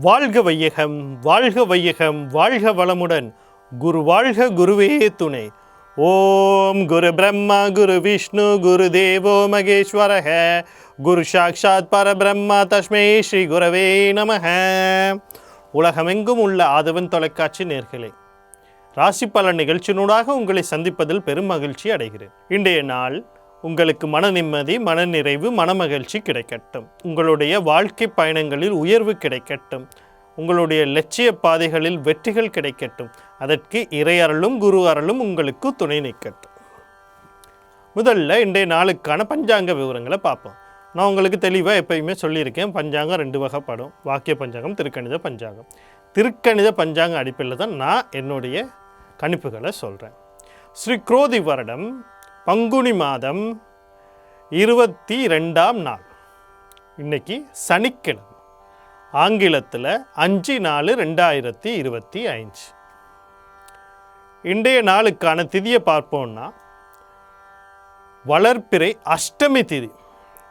வாழ்க வையகம் வாழ்க வையகம் வாழ்க வளமுடன். குரு வாழ்க குருவே துணை. ஓம் குரு பிரம்மா குரு விஷ்ணு குரு தேவோ மகேஸ்வரக. குரு சாக்ஷாத் பரபிரம்மா தஸ்மே ஸ்ரீ குரவே நமக. உலகமெங்கும் உள்ள ஆதவன் தொலைக்காட்சி நேர்களே ராசி பல நிகழ்ச்சியினூடாக உங்களை சந்திப்பதில் பெரும் மகிழ்ச்சி அடைகிறேன். இன்றைய நாள் உங்களுக்கு மன நிம்மதி மனநிறைவு மனமகிழ்ச்சி கிடைக்கட்டும். உங்களுடைய வாழ்க்கை பயணங்களில் உயர்வு கிடைக்கட்டும். உங்களுடைய லட்சிய பாதைகளில் வெற்றிகள் கிடைக்கட்டும். அதற்கு இறையரலும் குரு அருளும் உங்களுக்கு துணை நிற்கட்டும். முதல்ல இன்றைய நாளுக்கான பஞ்சாங்க விவரங்களை பார்ப்போம். நான் உங்களுக்கு தெளிவாக எப்பயுமே சொல்லியிருக்கேன். பஞ்சாங்கம் ரெண்டு வகைப்படும். வாக்கிய பஞ்சாங்கம் திருக்கணித பஞ்சாங்கம். திருக்கணித பஞ்சாங்க அடிப்படையில் தான் நான் என்னுடைய கணிப்புகளை சொல்கிறேன் ஸ்ரீ குரோதி வருடம் பங்குனி மாதம் இருபத்தி ரெண்டாம் நாள். இன்னைக்கு சனிக்கிழமை. ஆங்கிலத்தில் அஞ்சு நாலு ரெண்டாயிரத்தி இருபத்தி ஐந்து. இன்றைய நாளுக்கான திதியை பார்ப்போம்னா வளர்ப்பிறை அஷ்டமி திதி.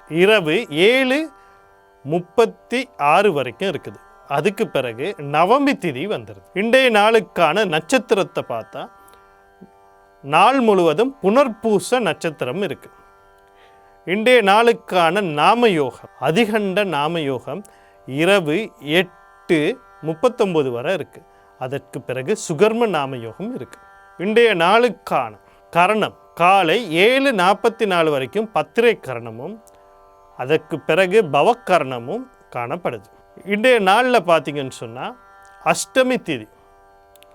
இரவு ஏழு முப்பத்தி ஆறு வரைக்கும் இருக்குது. அதுக்கு பிறகு நவமி திதி வந்துடுது இன்றைய நாளுக்கான நட்சத்திரத்தை பார்த்தா நாள் முழுவதும் புனர்பூச நட்சத்திரம் இருக்கு. இன்றைய நாளுக்கான நாமயோகம் அதிகண்ட நாமயோகம் இரவு எட்டு முப்பத்தொம்பது வரை இருக்கு. அதற்கு பிறகு சுகர்ம நாம யோகம் இருக்கு. இன்றைய நாளுக்கான கரணம் காலை ஏழு நாற்பத்தி நாலு வரைக்கும் பத்திரை கரணமும் அதற்கு பிறகு பவக்கரணமும் காணப்படுது. இன்றைய நாளில் பார்த்தீங்கன்னு சொன்னால் அஷ்டமி திதி.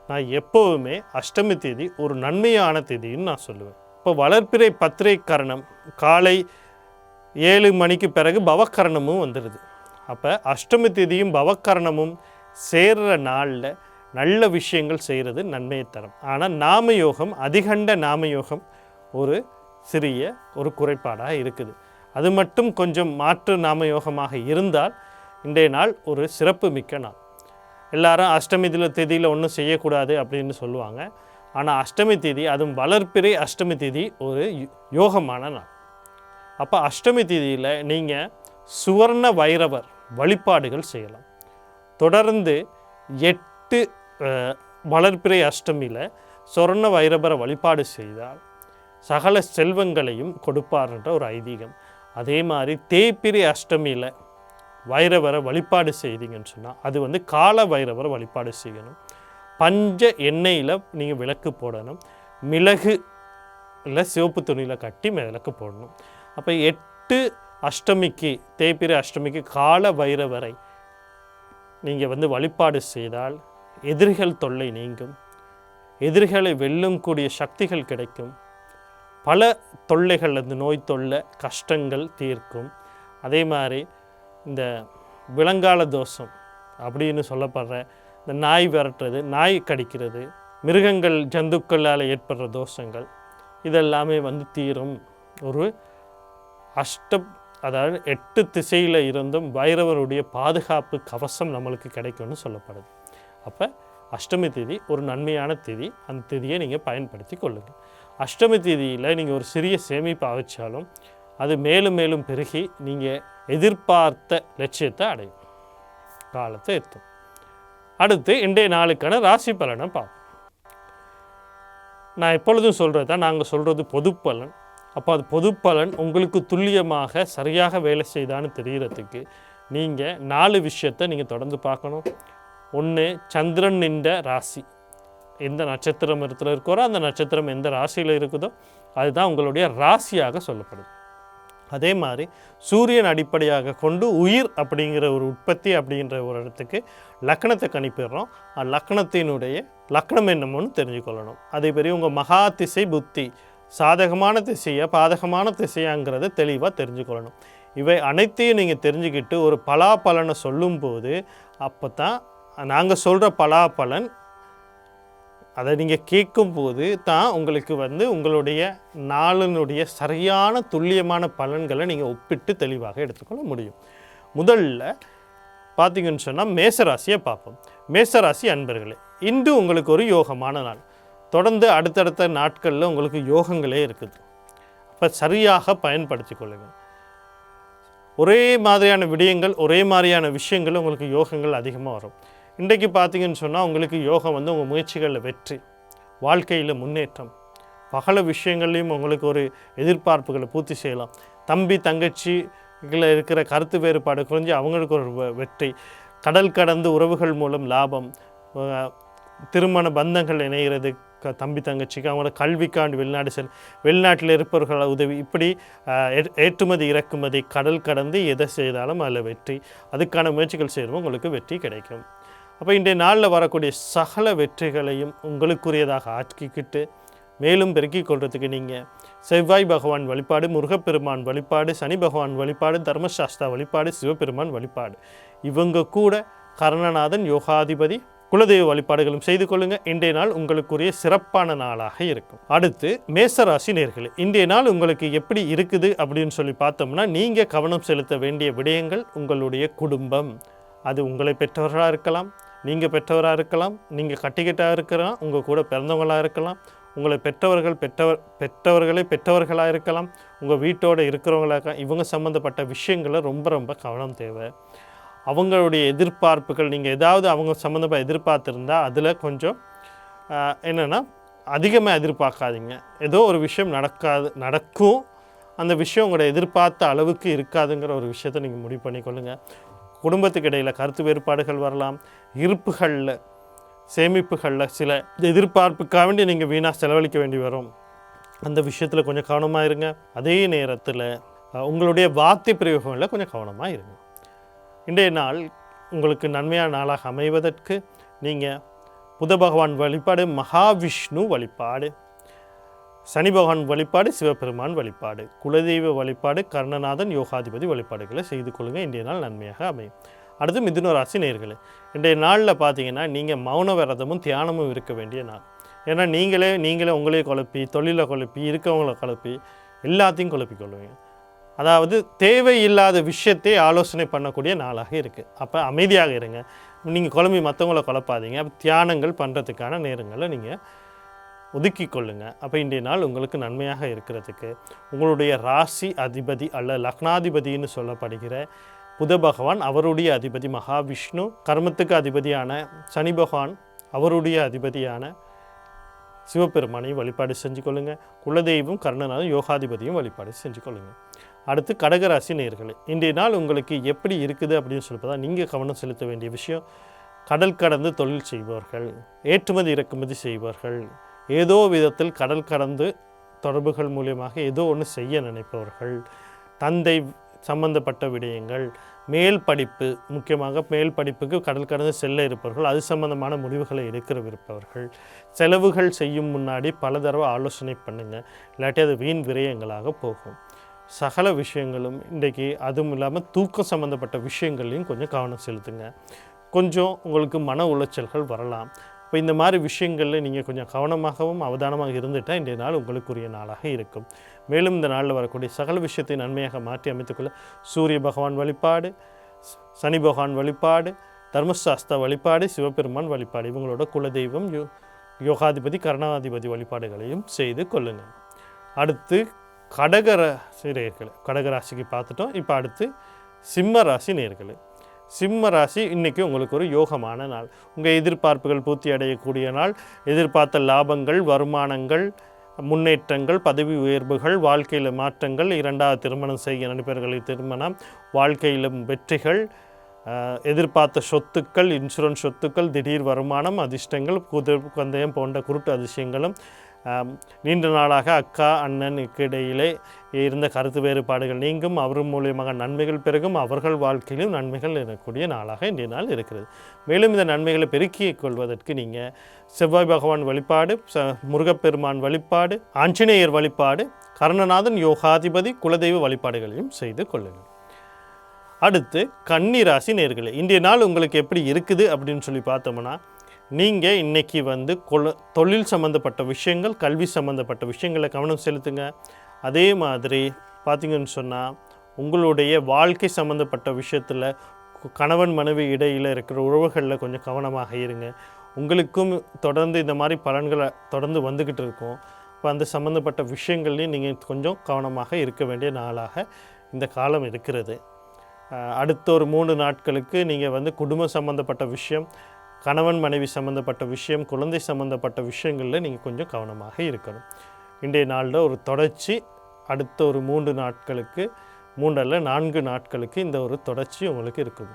நான் எப்போவுமே அஷ்டமி தேதி ஒரு நன்மையான தேதின்னு நான் சொல்லுவேன். இப்போ வளர்ப்பிறை பத்திரை கரணம் காலை ஏழு மணிக்கு பிறகு பவக்கரணமும் வந்துடுது அப்போ அஷ்டமி தேதியும் பவக்கரணமும் சேர்கிற நாளில் நல்ல விஷயங்கள் செய்கிறது நன்மையை தரும். ஆனால் நாமயோகம் அதிகண்ட நாமயோகம் ஒரு சிறிய ஒரு குறைபாடாக இருக்குது. அது மட்டும் கொஞ்சம் மாற்று நாமயோகமாக இருந்தால் இன்றைய நாள் ஒரு சிறப்பு மிக்க நாள். எல்லாரும் அஷ்டமி தில தேதியில் ஒன்றும் செய்யக்கூடாது அப்படின்னு சொல்லுவாங்க. ஆனால் அஷ்டமி தேதி அதுவும் வளர்ப்பிறை அஷ்டமி தேதி ஒரு யோகமான நாள். அப்போ அஷ்டமி தேதியில் நீங்கள் சுவர்ண வைரவர் வழிபாடுகள் செய்யலாம். தொடர்ந்து எட்டு வளர்ப்பிறை அஷ்டமியில் சொர்ண வைரவரை வழிபாடு செய்தால் சகல செல்வங்களையும் கொடுப்பார்ன்ற ஒரு ஐதீகம். அதே மாதிரி தேய்பிரி அஷ்டமியில் வைரவரை வழிபாடு செய்தீங்கன்னு சொன்னால் அது வந்து கால வைரவரை வழிபாடு செய்யணும். பஞ்ச எண்ணெயில் நீங்கள் விளக்கு போடணும். மிளகு இல்லை சிவப்பு துணியில் கட்டி விளக்கு போடணும். அப்போ எட்டு அஷ்டமிக்கு தேய்பிறை அஷ்டமிக்கு கால வைரவரை நீங்கள் வந்து வழிபாடு செய்தால் எதிரிகள் தொல்லை நீங்கும். எதிரிகளை வெல்லும் கூடிய சக்திகள் கிடைக்கும். பல தொல்லைகள் அந்த நோய் தொல்லை கஷ்டங்கள் தீர்க்கும். அதே மாதிரி இந்த விலங்கால தோஷம் அப்படின்னு சொல்லப்படுற இந்த நாய் விரட்டுறது நாய் கடிக்கிறது மிருகங்கள் ஜந்துக்களால் ஏற்படுற தோஷங்கள் இதெல்லாமே வந்து தீரும். ஒரு அஷ்டம் அதாவது எட்டு திசையில் இருந்தும் பைரவருடைய பாதுகாப்பு கவசம் நம்மளுக்கு கிடைக்கும்னு சொல்லப்படுது. அப்போ அஷ்டமி திதி ஒரு நன்மையான திதி. அந்த திதியை நீங்கள் பயன்படுத்தி கொள்ளுங்கள் அஷ்டமி திதியில் நீங்கள் ஒரு சிறிய சேமிப்பு வச்சாலும் அது மேலும் மேலும் பெருகி நீங்கள் எதிர்பார்த்த லட்சியத்தை அடையும். காலத்தை எத்தும் அடுத்து இன்றைய நாளுக்கான ராசி பலனை பார்ப்போம். நான் எப்பொழுதும் சொல்கிறது தான் நாங்கள் சொல்கிறது பொதுப்பலன். அப்போ அது பொதுப்பலன் உங்களுக்கு துல்லியமாக சரியாக வேலை செய்தான்னு தெரிகிறதுக்கு நீங்கள் நாலு விஷயத்தை நீங்கள் தொடர்ந்து பார்க்கணும். ஒன்று சந்திரன் நின்ற ராசி. எந்த நட்சத்திரம் இடத்துல இருக்கிறோ அந்த நட்சத்திரம் எந்த ராசியில் இருக்குதோ அதுதான் உங்களுடைய ராசியாக சொல்லப்படுது. அதே மாதிரி சூரியன் அடிப்படையாக கொண்டு உயிர் அப்படிங்கிற ஒரு உற்பத்தி அப்படிங்கிற ஒரு இடத்துக்கு லக்னத்தை கணிப்பிடுறோம். லக்னத்தினுடைய லக்னம் என்னமோன்னு தெரிஞ்சுக்கொள்ளணும். அதே பெரிய உங்கள் மகா திசை புத்தி சாதகமான திசையை பாதகமான திசையாங்கிறத தெளிவாக தெரிஞ்சுக்கொள்ளணும். இவை அனைத்தையும் நீங்கள் தெரிஞ்சுக்கிட்டு ஒரு பலாபலனை சொல்லும்போது அப்போ தான் நாங்கள் சொல்கிற பலாபலன் அதை நீங்கள் கேட்கும்போது தான் உங்களுக்கு வந்து உங்களுடைய நாளினுடைய சரியான துல்லியமான பலன்களை நீங்கள் ஒப்பிட்டு தெளிவாக எடுத்துக்கொள்ள முடியும். முதல்ல பார்த்தீங்கன்னு சொன்னால் மேசராசியை பார்ப்போம். மேசராசி அன்பர்களே இன்று உங்களுக்கு ஒரு யோகமான நாள். தொடர்ந்து அடுத்தடுத்த நாட்களில் உங்களுக்கு யோகங்களே இருக்குது. அப்போ சரியாக பயன்படுத்தி கொள்ளுங்கள். ஒரே மாதிரியான விடயங்கள் ஒரே மாதிரியான விஷயங்கள் உங்களுக்கு யோகங்கள் அதிகமாக வரும். இன்றைக்கு பார்த்தீங்கன்னு சொன்னால் உங்களுக்கு யோகம் வந்து உங்கள் முயற்சிகளில் வெற்றி வாழ்க்கையில் முன்னேற்றம். பகல விஷயங்கள்லையும் உங்களுக்கு ஒரு எதிர்பார்ப்புகளை பூர்த்தி செய்யலாம். தம்பி தங்கச்சிகளில் இருக்கிற கருத்து வேறுபாடு குறைஞ்சி அவங்களுக்கு ஒரு வெற்றி. கடல் கடந்து உறவுகள் மூலம் லாபம். திருமண பந்தங்கள் இணைகிறது க- தம்பி தங்கச்சிக்கு அவங்களோட கல்விக்காண்டு வெளிநாடு செல் வெளிநாட்டில் இருப்பவர்கள் உதவி. இப்படி ஏற்றுமதி இறக்குமதி கடல் கடந்து எதை செய்தாலும் அதில் வெற்றி. அதுக்கான முயற்சிகள் செய்கிறவங்க உங்களுக்கு வெற்றி கிடைக்கும். அப்போ இன்றைய நாளில் வரக்கூடிய சகல வெற்றிகளையும் உங்களுக்குரியதாக ஆக்கிக்கிட்டு மேலும் பெருக்கிக் கொள்றதுக்கு நீங்கள் செவ்வாய் பகவான் வழிபாடு முருகப்பெருமான் வழிபாடு சனி பகவான் வழிபாடு தர்மசாஸ்தா வழிபாடு சிவபெருமான் வழிபாடு. இவங்க கூட கர்ணநாதன் யோகாதிபதி குலதெய்வ வழிபாடுகளும் செய்து கொள்ளுங்கள் இன்றைய நாள் உங்களுக்குரிய சிறப்பான நாளாக இருக்கும். அடுத்து மேசராசி நேர்களே இன்றைய நாள் உங்களுக்கு எப்படி இருக்குது அப்படின்னு சொல்லி பார்த்தோம்னா நீங்கள் கவனம் செலுத்த வேண்டிய விடயங்கள் உங்களுடைய குடும்பம். அது உங்களை பெற்றவர்களாக இருக்கலாம் நீங்கள் பெற்றவராக இருக்கலாம் நீங்கள் கட்டிக்கிட்டாக இருக்கலாம் உங்கள் கூட பிறந்தவங்களாக இருக்கலாம் உங்களை பெற்றவர்கள் பெற்றவர் பெற்றவர்களே பெற்றவர்களாக இருக்கலாம் உங்கள் வீட்டோட இருக்கிறவங்களா இருக்கலாம் இவங்க சம்மந்தப்பட்ட விஷயங்களை ரொம்ப ரொம்ப கவனம் தேவை. அவங்களுடைய எதிர்பார்ப்புகள் நீங்கள் ஏதாவது அவங்க சம்மந்தமாக எதிர்பார்த்துருந்தா அதில் கொஞ்சம் என்னென்னா அதிகமாக எதிர்பார்க்காதீங்க. ஏதோ ஒரு விஷயம் நடக்காது நடக்கும். அந்த விஷயம் உங்களோட எதிர்பார்த்த அளவுக்கு இருக்காதுங்கிற ஒரு விஷயத்தை நீங்கள் முடிவு பண்ணிக்கொள்ளுங்க. குடும்பத்துக்கு இடையில் கருத்து வேறுபாடுகள் வரலாம் இருப்புகளில் சேமிப்புகளில் சில எதிர்பார்ப்புக்காக வேண்டி நீங்கள் வீணாக செலவழிக்க வேண்டி வரும். அந்த விஷயத்தில் கொஞ்சம் கவனமாக இருங்க. அதே நேரத்தில் உங்களுடைய வார்த்தை பிரயோகங்களில் கொஞ்சம் கவனமாக இருங்க. இன்றைய நாள் உங்களுக்கு நன்மையான நாளாக அமைவதற்கு நீங்கள் புத பகவான் வழிபாடு மகாவிஷ்ணு வழிபாடு சனி பகவான் வழிபாடு சிவபெருமான் வழிபாடு குலதெய்வ வழிபாடு கர்ணநாதன் யோகாதிபதி வழிபாடுகளை செய்து கொள்ளுங்க. இன்றைய நாள் நன்மையாக அமையும். அடுத்து மிதுன ராசி நேர்களே இன்றைய நாளில் பார்த்தீங்கன்னா நீங்கள் மௌன விரதமும் தியானமும் இருக்க வேண்டிய நாள். ஏன்னா நீங்களே நீங்களே உங்களையே குழப்பி தொழிலை குழப்பி இருக்கவங்களை குழப்பி எல்லாத்தையும் குழப்பி கொள்வீங்க அதாவது தேவையில்லாத விஷயத்தை ஆலோசனை பண்ணக்கூடிய நாளாக இருக்குது அப்போ அமைதியாக இருங்க. நீங்கள் குழம்பி மற்றவங்கள குழப்பாதீங்க. தியானங்கள் பண்ணுறதுக்கான நேரங்களை நீங்கள் ஒதுக்கி கொள்ளுங்கள் அப்போ இன்றைய நாள் உங்களுக்கு நன்மையாக இருக்கிறதுக்கு உங்களுடைய ராசி அதிபதி அல்ல லக்னாதிபதின்னு சொல்லப்படுகிற புத பகவான் அவருடைய அதிபதி மகாவிஷ்ணு கர்மத்துக்கு அதிபதியான சனி பகவான் அவருடைய அதிபதியான சிவபெருமானையும் வழிபாடு செஞ்சு கொள்ளுங்கள் குலதெய்வம் கர்ணனாலும் யோகாதிபதியும் வழிபாடு செஞ்சு கொள்ளுங்கள் அடுத்து கடகராசி நேர்கள் இன்றைய நாள் உங்களுக்கு எப்படி இருக்குது அப்படின்னு சொல்லி நீங்கள் கவனம் செலுத்த வேண்டிய விஷயம். கடல் கடந்து தொழில் செய்பவர்கள் ஏற்றுமதி இறக்குமதி செய்பவர்கள் ஏதோ விதத்தில் கடல் கடந்து தொடர்புகள் மூலியமாக ஏதோ ஒன்று செய்ய நினைப்பவர்கள். தந்தை சம்பந்தப்பட்ட விடயங்கள் மேல் படிப்பு முக்கியமாக மேல் படிப்புக்கு கடல் கடந்து செல்ல இருப்பவர்கள் அது சம்பந்தமான முடிவுகளை எடுக்கிற இருப்பவர்கள் செலவுகள் செய்யும் முன்னாடி பல தடவை ஆலோசனை பண்ணுங்கள் இல்லாட்டி அது வீண் விரயங்களாக போகும். சகல விஷயங்களும் இன்றைக்கி அதுவும் இல்லாமல் தூக்கம் சம்மந்தப்பட்ட விஷயங்கள்லையும் கொஞ்சம் கவனம் செலுத்துங்க. கொஞ்சம் உங்களுக்கு மன உளைச்சல்கள் வரலாம். இப்போ இந்த மாதிரி விஷயங்களில் நீங்கள் கொஞ்சம் கவனமாகவும் அவதானமாக இருந்துட்டால் இன்றைய நாள் உங்களுக்குரிய நாளாக இருக்கும். மேலும் இந்த நாளில் வரக்கூடிய சகல விஷயத்தை நன்மையாக மாற்றி அமைத்துக்கொள்ள சூரிய பகவான் வழிபாடு சனி பகவான் வழிபாடு தர்மசாஸ்திர வழிபாடு சிவபெருமான் வழிபாடு இவங்களோட குலதெய்வம் யோ யோகாதிபதி கருணாதிபதி வழிபாடுகளையும் செய்து கொள்ளுங்கள். அடுத்து கடகராசி நேர்களை கடகராசிக்கு பார்த்துட்டோம். இப்போ அடுத்து சிம்ம ராசி சிம்ம ராசி இன்றைக்கி உங்களுக்கு ஒரு யோகமான நாள். உங்கள் எதிர்பார்ப்புகள் பூர்த்தி அடையக்கூடிய நாள். எதிர்பார்த்த லாபங்கள் வருமானங்கள் முன்னேற்றங்கள் பதவி உயர்வுகள் வாழ்க்கையில் மாற்றங்கள் இரண்டாவது திருமணம் செய்ய நண்பர்களின் திருமணம் வாழ்க்கையிலும் வெற்றிகள் எதிர்பார்த்த சொத்துக்கள் இன்சூரன்ஸ் சொத்துக்கள் திடீர் வருமானம் அதிர்ஷ்டங்கள் குதிர் பந்தயம் போன்ற குருட்டு அதிசயங்களும் நீண்ட நாளாக அக்கா அண்ணனுக்கு இடையிலே இருந்த கருத்து வேறுபாடுகள் நீங்கும். அவர் மூலியமாக நன்மைகள் பெருகும். அவர்கள் வாழ்க்கையிலும் நன்மைகள் இருக்கக்கூடிய நாளாக இன்றைய நாள் இருக்கிறது. மேலும் இந்த நன்மைகளை பெருக்கிக் கொள்வதற்கு நீங்கள் செவ்வாய் பகவான் வழிபாடு ச முருகப்பெருமான் வழிபாடு ஆஞ்சநேயர் வழிபாடு கர்ணநாதன் யோகாதிபதி குலதெய்வ வழிபாடுகளையும் செய்து கொள்ளுங்கள். அடுத்து கன்னி ராசி நேர்களே இன்றைய நாள் உங்களுக்கு எப்படி இருக்குது அப்படின்னு சொல்லி பார்த்தோம்னா நீங்கள் இன்னைக்கு வந்து கொல தொழில் சம்மந்தப்பட்ட விஷயங்கள் கல்வி சம்மந்தப்பட்ட விஷயங்களை கவனம் செலுத்துங்க. அதே மாதிரி பார்த்திங்கன்னு சொன்னால் உங்களுடைய வாழ்க்கை சம்மந்தப்பட்ட விஷயத்தில் கணவன் மனைவி இடையில் இருக்கிற உறவுகளில் கொஞ்சம் கவனமாக இருங்க. உங்களுக்கும் தொடர்ந்து இந்த மாதிரி பலன்களை தொடர்ந்து வந்துக்கிட்டு இருக்கும். இப்போ அந்த சம்மந்தப்பட்ட விஷயங்கள்லையும் நீங்கள் கொஞ்சம் கவனமாக இருக்க வேண்டிய நாளாக இந்த காலம் இருக்கிறது. அடுத்த ஒரு மூணு நாட்களுக்கு நீங்கள் வந்து குடும்பம் சம்மந்தப்பட்ட விஷயம் கணவன் மனைவி சம்மந்தப்பட்ட விஷயம் குழந்தை சம்மந்தப்பட்ட விஷயங்களில் நீங்கள் கொஞ்சம் கவனமாக இருக்கணும். இன்றைய நாளில் ஒரு தொடர்ச்சி அடுத்த ஒரு மூன்று நாட்களுக்கு மூன்றல்ல நான்கு நாட்களுக்கு இந்த ஒரு தொடர்ச்சி உங்களுக்கு இருக்குது.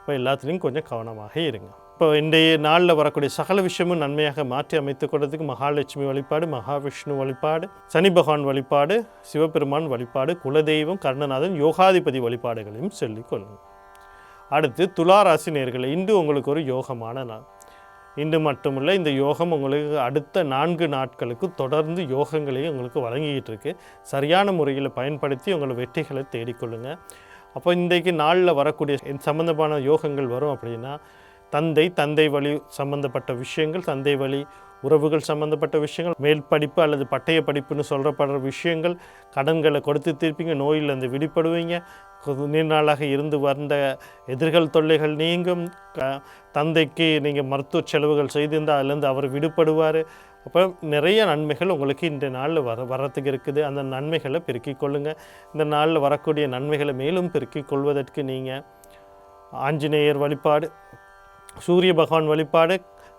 இப்போ எல்லாத்துலேயும் கொஞ்சம் கவனமாக இருங்க. இப்போ இன்றைய நாளில் வரக்கூடிய சகல விஷயமும் நன்மையாக மாற்றி அமைத்துக் கொள்றதுக்கு மகாலட்சுமி வழிபாடு மகாவிஷ்ணு வழிபாடு சனி பகவான் வழிபாடு சிவபெருமான் வழிபாடு குலதெய்வம் கர்ணநாதன் யோகாதிபதி வழிபாடுகளையும் சொல்லிக் கொள்ளுங்கள். அடுத்து துளாராசி நேர்களை இன்று உங்களுக்கு ஒரு யோகமான நாள். இன்று மட்டுமில்லை இந்த யோகம் உங்களுக்கு அடுத்த நான்கு நாட்களுக்கு தொடர்ந்து யோகங்களையும் உங்களுக்கு வழங்கிக்கிட்டு இருக்கு சரியான முறையில் பயன்படுத்தி உங்களை வெற்றிகளை தேடிக்கொள்ளுங்கள் அப்போ இன்றைக்கு நாளில் வரக்கூடிய சம்மந்தமான யோகங்கள் வரும் அப்படின்னா தந்தை தந்தை வழி சம்பந்தப்பட்ட விஷயங்கள் தந்தை வழி உறவுகள் சம்பந்தப்பட்ட விஷயங்கள் மேல் படிப்பு அல்லது பட்டய படிப்புன்னு சொல்கிறப்படுற விஷயங்கள் கடன்களை கொடுத்து தீர்ப்பீங்க நோயிலிருந்து விடுபடுவீங்க கொ- நீண்ட நாளாக இருந்து வந்த எதிர்கள் தொல்லைகள் நீங்கும். க- தந்தைக்கு நீங்கள் மருத்துவ செலவுகள் செய்திருந்தால் அதுலேருந்து அவர் விடுபடுவார். அப்போ நிறைய நன்மைகள் உங்களுக்கு இந்த நாளில் வர வரத்துக்கு இருக்குது. அந்த நன்மைகளை பெருக்கிக் கொள்ளுங்கள் இந்த நாளில் வரக்கூடிய நன்மைகளை மேலும் பெருக்கிக் கொள்வதற்கு நீங்கள் ஆஞ்சநேயர் வழிபாடு சூரிய பகவான் வழிபாடு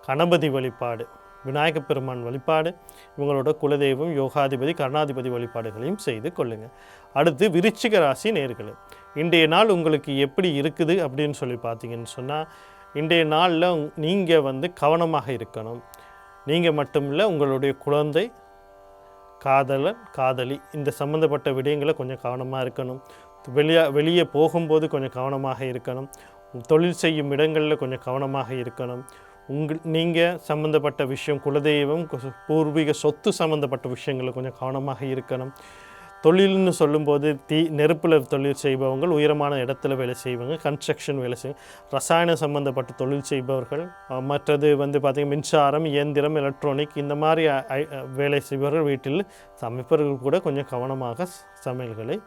கணபதி வழிபாடு விநாயக பெருமான் வழிபாடு இவங்களோட குலதெய்வம் யோகாதிபதி கருணாதிபதி வழிபாடுகளையும் செய்து கொள்ளுங்கள் அடுத்து விருச்சிக ராசி நேர்களை இன்றைய நாள் உங்களுக்கு எப்படி இருக்குது அப்படின்னு சொல்லி பார்த்தீங்கன்னு சொன்னால் இன்றைய நாளில் நீங்கள் வந்து கவனமாக இருக்கணும். நீங்கள் மட்டுமில்லை உங்களுடைய குழந்தை காதலன் காதலி இந்த சம்மந்தப்பட்ட விடயங்களை கொஞ்சம் கவனமாக இருக்கணும். வெளியே வெளியே போகும்போது கொஞ்சம் கவனமாக இருக்கணும். தொழில் செய்யும் இடங்களில் கொஞ்சம் கவனமாக இருக்கணும். உங்கள் நீங்கள் சம்மந்தப்பட்ட விஷயம் குலதெய்வம் பூர்வீக சொத்து சம்மந்தப்பட்ட விஷயங்களில் கொஞ்சம் கவனமாக இருக்கணும். தொழில்னு சொல்லும்போது தீ நெருப்பில் தொழில் செய்பவங்கள் உயரமான இடத்துல வேலை செய்வாங்க கன்ஸ்ட்ரக்ஷன் வேலை செய்வாங்க ரசாயன சம்மந்தப்பட்ட தொழில் செய்பவர்கள் மற்றது வந்து பார்த்திங்கன்னா மின்சாரம் இயந்திரம் எலக்ட்ரானிக் இந்த மாதிரி வேலை செய்பவர்கள் வீட்டில் சமைப்பவர்கள் கூட கொஞ்சம் கவனமாக சமையல்களை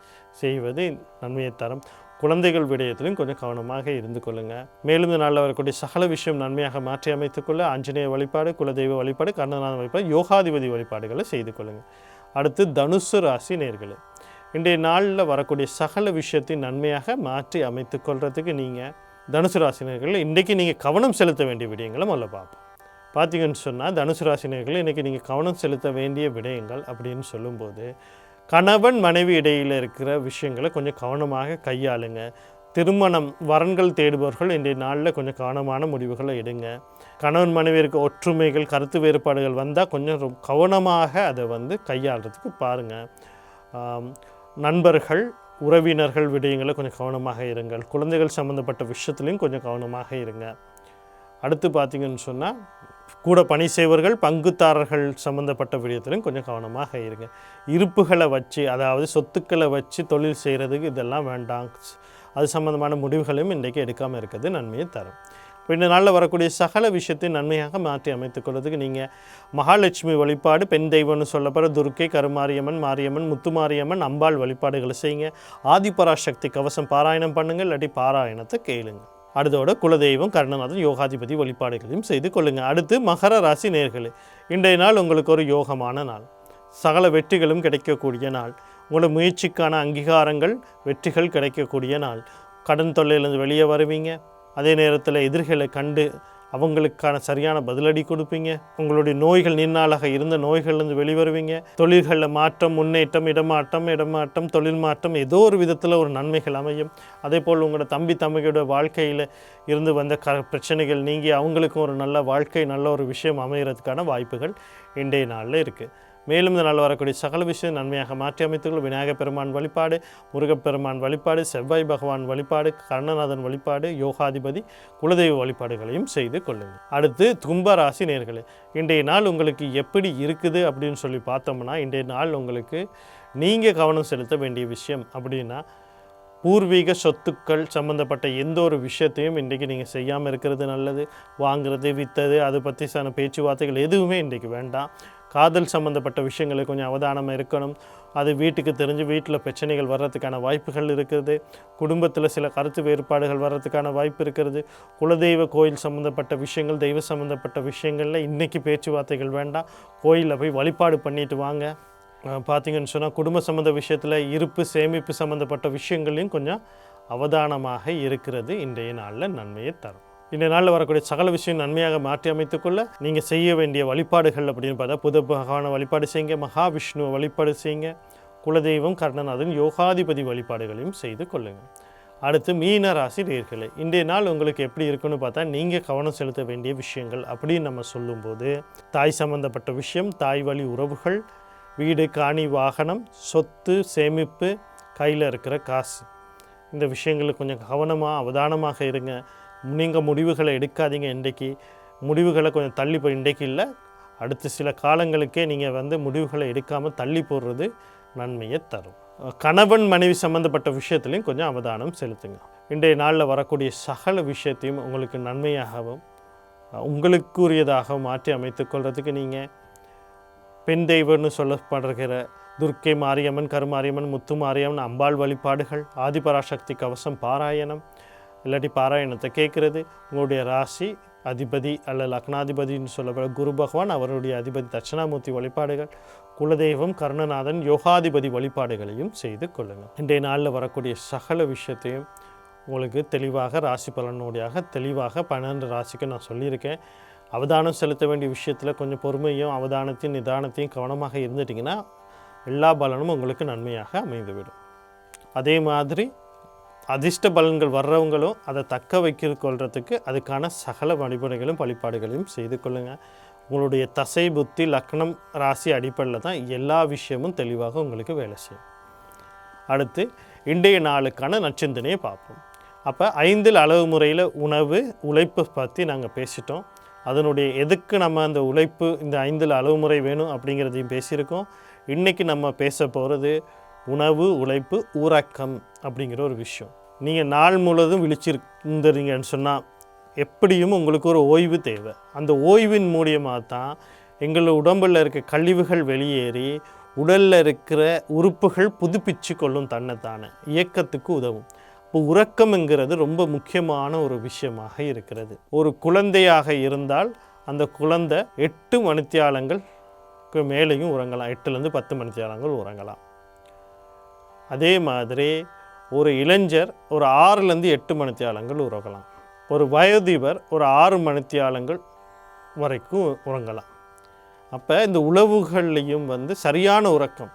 செய்வது நன்மையை தரும். குழந்தைகள் விடயத்திலும் கொஞ்சம் கவனமாக இருந்து கொள்ளுங்கள் மேலும் இந்த நாளில் வரக்கூடிய சகல விஷயம் நன்மையாக மாற்றி அமைத்துக்கொள்ள ஆஞ்சநேய வழிபாடு குலதெய்வ வழிபாடு கர்ணநாத வழிபாடு யோகாதிபதி வழிபாடுகளை செய்து கொள்ளுங்கள் அடுத்து தனுசு ராசி நேர்களே இன்றைய நாளில் வரக்கூடிய சகல விஷயத்தை நன்மையாக மாற்றி அமைத்து கொள்றதுக்கு நீங்கள் தனுசு ராசினர்கள் இன்றைக்கி நீங்கள் கவனம் செலுத்த வேண்டிய விடயங்களை முதல்ல பார்ப்போம். பார்த்தீங்கன்னு சொன்னால் தனுசு ராசினர்கள் இன்றைக்கி நீங்கள் கவனம் செலுத்த வேண்டிய விடயங்கள் அப்படின்னு சொல்லும்போது கணவன் மனைவி இடையில் இருக்கிற விஷயங்களை கொஞ்சம் கவனமாக கையாளுங்க. திருமணம் வரன்கள் தேடுபவர்கள் இன்றைய நாளில் கொஞ்சம் கவனமான முடிவுகளை எடுங்க. கணவன் மனைவி இருக்க ஒற்றுமைகள் கருத்து வேறுபாடுகள் வந்தால் கொஞ்சம் கவனமாக அதை வந்து கையாளுறதுக்கு பாருங்கள் நண்பர்கள் உறவினர்கள் விடயங்களை கொஞ்சம் கவனமாக இருங்கள். குழந்தைகள் சம்மந்தப்பட்ட விஷயத்துலையும் கொஞ்சம் கவனமாக இருங்க. அடுத்து பார்த்திங்கன்னு சொன்னால் கூட பணி செய்வர்கள் பங்குதாரர்கள் சம்மந்தப்பட்ட விடயத்திலும் கொஞ்சம் கவனமாக இருங்க. இருப்புகளை வச்சு அதாவது சொத்துக்களை வச்சு தொழில் செய்கிறதுக்கு இதெல்லாம் வேண்டாம். அது சம்மந்தமான முடிவுகளையும் இன்றைக்கு எடுக்காமல் இருக்கிறது நன்மையை தரும். இப்போ இந்த நாளில் வரக்கூடிய சகல விஷயத்தை நன்மையாக மாற்றி அமைத்துக்கொள்வதுக்கு நீங்கள் மகாலட்சுமி வழிபாடு பெண் தெய்வம்னு சொல்லப்படுற துர்க்கை கருமாரியம்மன் மாரியம்மன் முத்துமாரியம்மன் அம்பாள் வழிபாடுகளை செய்யுங்க. ஆதிபராசக்தி கவசம் பாராயணம் பண்ணுங்கள் இல்லாட்டி பாராயணத்தை கேளுங்கள். அடுத்தோட குலதெய்வம் கருணநாதன் யோகாதிபதி வழிபாடுகளையும் செய்து கொள்ளுங்கள் அடுத்து மகர ராசி நேர்களே இன்றைய நாள் உங்களுக்கு ஒரு யோகமான நாள். சகல வெற்றிகளும் கிடைக்கக்கூடிய நாள். உங்களோட முயற்சிக்கான அங்கீகாரங்கள் வெற்றிகள் கிடைக்கக்கூடிய நாள். கடன் தொல்லையிலேருந்து வெளியே வருவீங்க. அதே நேரத்தில் எதிரிகளை கண்டு அவங்களுக்கான சரியான பதிலடி கொடுப்பீங்க. உங்களுடைய நோய்கள் நீண்நாளாக இருந்த நோய்கள்லேருந்து வெளிவருவீங்க. தொழில்களில் மாற்றம் முன்னேற்றம் இடமாற்றம் இடமாற்றம் தொழில் மாற்றம் ஏதோ ஒரு விதத்தில் ஒரு நன்மைகள் அமையும். அதே போல் உங்களோட தம்பி தம்பியோட வாழ்க்கையில் இருந்து வந்த க பிரச்சனைகள் நீங்கி அவங்களுக்கும் ஒரு நல்ல வாழ்க்கை நல்ல ஒரு விஷயம் அமைகிறதுக்கான வாய்ப்புகள் இன்றைய நாளில் இருக்குது மேலும் இந்த நாள் வரக்கூடிய சகல விஷயம் நன்மையாக மாற்றி அமைத்துள்ள விநாயகப் பெருமான் வழிபாடு முருகப்பெருமான் வழிபாடு செவ்வாய் பகவான் வழிபாடு கர்ணநாதன் வழிபாடு யோகாதிபதி குலதெய்வ வழிபாடுகளையும் செய்து கொள்ளுங்கள். அடுத்து கும்பராசி நேர்களே இன்றைய நாள் உங்களுக்கு எப்படி இருக்குது அப்படின்னு சொல்லி பார்த்தோம்னா இன்றைய நாள் உங்களுக்கு நீங்கள் கவனம் செலுத்த வேண்டிய விஷயம் அப்படின்னா பூர்வீக சொத்துக்கள் சம்மந்தப்பட்ட எந்த ஒரு விஷயத்தையும் இன்றைக்கி நீங்கள் செய்யாமல் இருக்கிறது நல்லது. வாங்குறது விற்றது அதை பற்றி சான பேச்சுவார்த்தைகள் எதுவுமே இன்றைக்கு வேண்டாம். காதல் சம்மந்தப்பட்ட விஷயங்களை கொஞ்சம் அவதானமாக இருக்கணும். அது வீட்டுக்கு தெரிஞ்சு வீட்டில் பிரச்சனைகள் வர்றதுக்கான வாய்ப்புகள் இருக்குது. குடும்பத்தில் சில கருத்து வேறுபாடுகள் வர்றதுக்கான வாய்ப்பு இருக்கிறது குலதெய்வ கோயில் சம்மந்தப்பட்ட விஷயங்கள் தெய்வ சம்மந்தப்பட்ட விஷயங்களில் இன்றைக்கி பேச்சுவார்த்தைகள் வேண்டாம். கோயிலில் போய் வழிபாடு பண்ணிட்டு வாங்க. பார்த்திங்கன்னு பார்த்தீங்கன்னு சொன்னால் குடும்ப சம்மந்த விஷயத்தில் இருப்பு சேமிப்பு சம்மந்தப்பட்ட விஷயங்களையும் கொஞ்சம் அவதானமாக இருக்கிறது. இன்றைய நாளில் நன்மையை தரும். இன்றைய நாளில் வரக்கூடிய சகல விஷயம் நன்மையாக மாற்றி அமைத்துக்கொள்ள நீங்கள் செய்ய வேண்டிய வழிபாடுகள் அப்படின்னு பார்த்தா புத பகவான வழிபாடு செய்யுங்க மகாவிஷ்ணுவை வழிபாடு செய்யுங்க குலதெய்வம் கர்ணநாதன் யோகாதிபதி வழிபாடுகளையும் செய்து கொள்ளுங்கள். அடுத்து மீன ராசி நேர்களை இன்றைய நாள் உங்களுக்கு எப்படி இருக்குன்னு பார்த்தா நீங்கள் கவனம் செலுத்த வேண்டிய விஷயங்கள் அப்படின்னு நம்ம சொல்லும்போது தாய் சம்பந்தப்பட்ட விஷயம் தாய் வழி உறவுகள் வீடு காணி வாகனம் சொத்து சேமிப்பு கையில் இருக்கிற காசு. இந்த விஷயங்களுக்கு கொஞ்சம் கவனமாக அவதானமாக இருங்க. நீங்கள் முடிவுகளை எடுக்காதீங்க இன்றைக்கு. முடிவுகளை கொஞ்சம் தள்ளி போய் இன்றைக்கு இல்லை. அடுத்த சில காலங்களுக்கே நீங்கள் வந்து முடிவுகளை எடுக்காமல் தள்ளி போடுறது நன்மையை தரும். கணவன் மனைவி சம்பந்தப்பட்ட விஷயத்துலையும் கொஞ்சம் அவதானம் செலுத்துங்க. இன்றைய நாளில் வரக்கூடிய சகல விஷயத்தையும் உங்களுக்கு நன்மையாகவும் உங்களுக்குரியதாக மாற்றி அமைத்துக்கொள்கிறதுக்கு நீங்கள் பெண் தெய்வம்னு சொல்லப்படுகிற துர்க்கை மாரியம்மன் கருமாரியம்மன் முத்து மாரியம்மன் அம்பாள் வழிபாடுகள் ஆதிபராசக்தி கவசம் பாராயணம் இல்லாட்டி பாராயணத்தை கேட்குறது. உங்களுடைய ராசி அதிபதி அல்ல லக்னாதிபதினு சொல்லப்படுற குரு பகவான் அவருடைய அதிபதி தட்சிணாமூர்த்தி வழிபாடுகள் குலதெய்வம் கருணநாதன் யோகாதிபதி வழிபாடுகளையும் செய்து கொள்ளுங்கள். இன்றைய நாளில் வரக்கூடிய சகல விஷயத்தையும் உங்களுக்கு தெளிவாக ராசி பலனுடையாக தெளிவாக பன்னெண்டு ராசிக்கு நான் சொல்லியிருக்கேன். அவதானம் செலுத்த வேண்டிய விஷயத்தில் கொஞ்சம் பொறுமையும் அவதானத்தையும் நிதானத்தையும் கவனமாக இருந்துட்டிங்கன்னா எல்லா பலனும் உங்களுக்கு நன்மையாக அமைந்துவிடும். அதே மாதிரி அதிர்ஷ்ட பலன்கள் வர்றவங்களும் அதை தக்க வைக்க கொள்றதுக்கு அதுக்கான சகல வழிமுறைகளும் வழிபாடுகளையும் செய்து கொள்ளுங்கள் உங்களுடைய தசை புத்தி லக்னம் ராசி அடிப்படையில் தான் எல்லா விஷயமும் தெளிவாக உங்களுக்கு வேலை செய்யும். அடுத்து இன்றைய நாளுக்கான நச்சிந்தனையை பார்ப்போம். அப்போ ஐந்தில் அளவு முறையில் உணவு உழைப்பு பற்றி நாங்கள் பேசிட்டோம். அதனுடைய எதுக்கு நம்ம அந்த உழைப்பு இந்த ஐந்தில் அளவு முறை வேணும் அப்படிங்கிறதையும் பேசியிருக்கோம். இன்றைக்கி நம்ம பேச போகிறது உணவு உழைப்பு உறக்கம் அப்படிங்கிற ஒரு விஷயம். நீங்கள் நாள் முழுவதும் விழிச்சிருந்துறீங்கன்னு சொன்னால் எப்படியும் உங்களுக்கு ஒரு ஓய்வு தேவை. அந்த ஓய்வின் மூலியமாக தான் எங்கள் உடம்பில் இருக்க கழிவுகள் வெளியேறி உடலில் இருக்கிற உறுப்புகள் புதுப்பிச்சு கொள்ளும் தன்னைத்தானே இயக்கத்துக்கு உதவும். இப்போ உறக்கம்ங்கிறது ரொம்ப முக்கியமான ஒரு விஷயமாக இருக்கிறது. ஒரு குழந்தையாக இருந்தால் அந்த குழந்தை எட்டு மணித்தியாலங்களுக்கு மேலேயும் உறங்கலாம். எட்டுலேருந்து பத்து மணித்தியாலங்கள் உறங்கலாம். அதே மாதிரி ஒரு இளைஞர் ஒரு ஆறுலேருந்து எட்டு மணித்தியாலங்கள் உறங்கலாம். ஒரு வயோதிபர் ஒரு ஆறு மணித்தியாலங்கள் வரைக்கும் உறங்கலாம். அப்போ இந்த உணவுகள்லையும் வந்து சரியான உறக்கம்.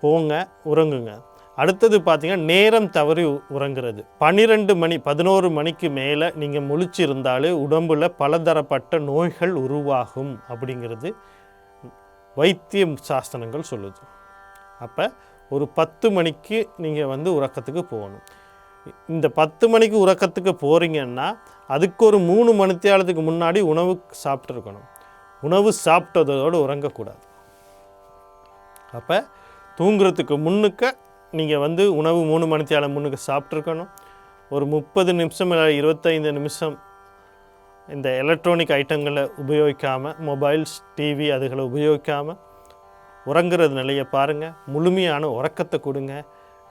போங்க உறங்குங்க. அடுத்தது பார்த்திங்கன்னா நேரம் தவறி உ- உறங்குறது. பன்னிரெண்டு மணி பதினோரு மணிக்கு மேலே நீங்கள் முழிச்சிருந்தாலே உடம்பில் பலதரப்பட்ட நோய்கள் உருவாகும் அப்படிங்கிறது வைத்திய சாஸ்திரங்கள் சொல்லுது. அப்போ ஒரு பத்து மணிக்கு நீங்கள் வந்து உறக்கத்துக்கு போகணும். இந்த பத்து மணிக்கு உறக்கத்துக்கு போகிறீங்கன்னா அதுக்கு ஒரு மூணு மணித்தியாலத்துக்கு முன்னாடி உணவு சாப்பிட்ருக்கணும் உணவு சாப்பிட்டதோடு உறங்கக்கூடாது. அப்போ தூங்குறதுக்கு முன்னுக்க நீங்கள் வந்து உணவு மூணு மணித்தியாலம் முன்னுக்கு சாப்பிட்ருக்கணும் ஒரு முப்பது நிமிஷம் இல்லை இருபத்தைந்து நிமிஷம் இந்த எலக்ட்ரானிக் ஐட்டங்களை உபயோகிக்காமல் மொபைல்ஸ் டிவி அதுகளை உபயோகிக்காமல் உறங்குறது நிலையை பாருங்கள் முழுமையான உறக்கத்தை கொடுங்க.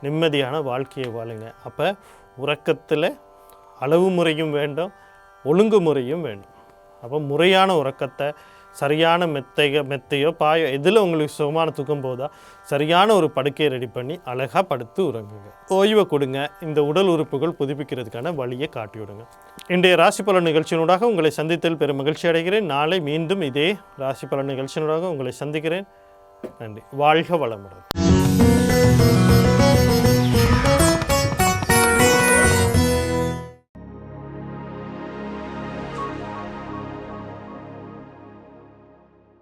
நிம்மதியான வாழ்க்கையை வாழுங்க. அப்போ உறக்கத்தில் அளவு முறையும் வேண்டும் ஒழுங்குமுறையும் வேண்டும். அப்போ முறையான உறக்கத்தை சரியான மெத்தைய மெத்தையோ பாயோ எதில் உங்களுக்கு சுகமான தூக்கம் போதா சரியான ஒரு படுக்கையை ரெடி பண்ணி அழகாக படுத்து உறங்குங்க. ஓய்வை கொடுங்க. இந்த உடல் உறுப்புகள் புதுப்பிக்கிறதுக்கான வழியை காட்டி விடுங்க இன்றைய ராசி பலன் நிகழ்ச்சியினூடாக உங்களை சந்தித்தல் பெரும் மகிழ்ச்சி அடைகிறேன். நாளை மீண்டும் இதே ராசி பலன் நிகழ்ச்சியினூடாக உங்களை சந்திக்கிறேன். நன்றி. வாழ்க வளமுடன்.